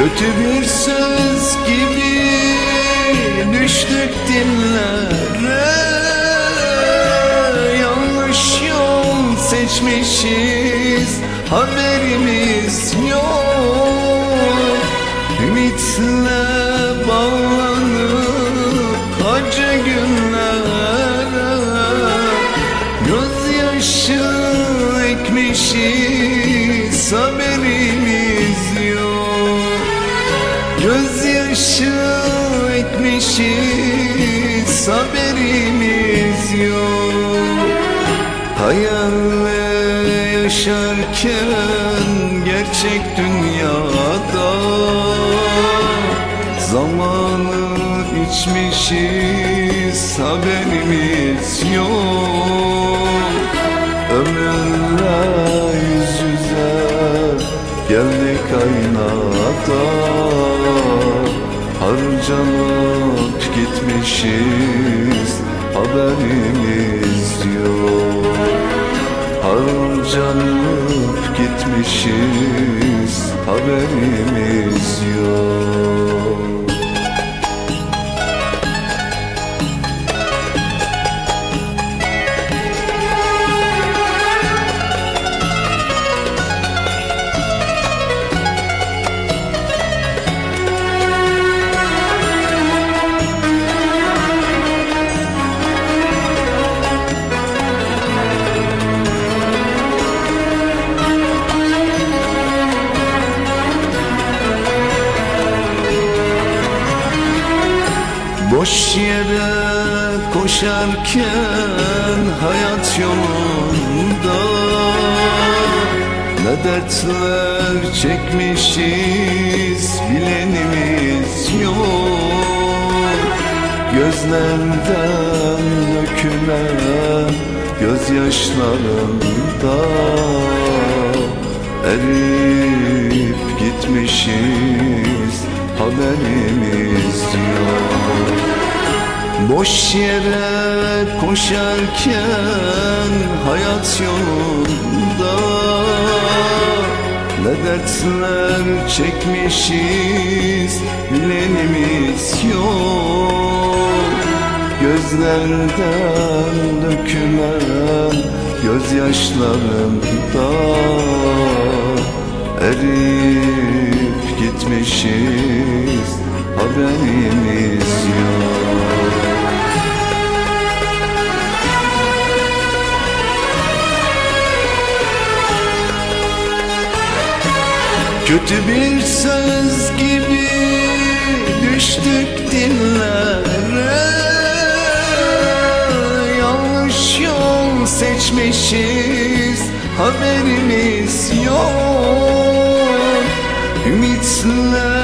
Kötü bir söz gibi düştük dillere. Yanlış yol seçmişiz haberimiz yok. Ümitle bağlanıp acı günlere. Gözyaşı ekmişiz haberimiz ekmişiz haberimiz yok. Hayalle yaşarken gerçek dünyada Zamanı içmişiz haberimiz yok. Ömürle yüz yüze geldik aynada Harcanıp gitmişiz haberimiz yok. Harcanıp gitmişiz haberimiz yok Boş yere koşarken hayat yolunda. Ne dertler çekmişiz bilenimiz yok. Gözlerden dökülen gözyaşlarında Erip gitmişiz haberimiz yok Boş yere koşarken hayat yolunda. Ne dertler çekmişiz bilenimiz yok. Gözlerden dökülen gözyaşlarında Erip gitmişiz haberimiz Kötü bir söz gibi düştük dillere. Yanlış yol seçmişiz haberimiz yok. Ümitle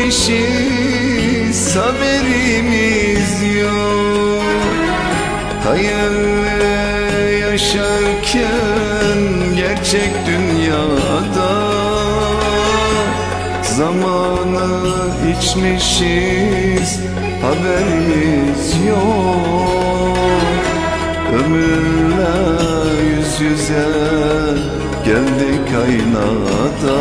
ekmişiz haberimiz yok. Hayalle yaşarken gerçek dünyada Zamanı içmişiz haberimiz yok. Ömürle yüz yüze geldik aynada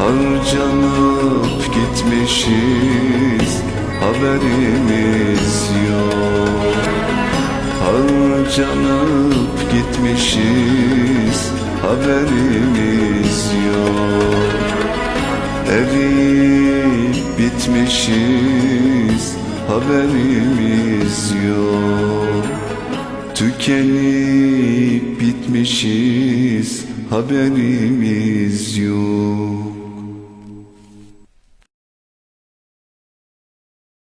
Harcanıp gitmişiz haberimiz yok. Harcanıp gitmişiz haberimiz yok. Eriyip bitmişiz haberimiz yok. Tükenip bitmişiz haberimiz yok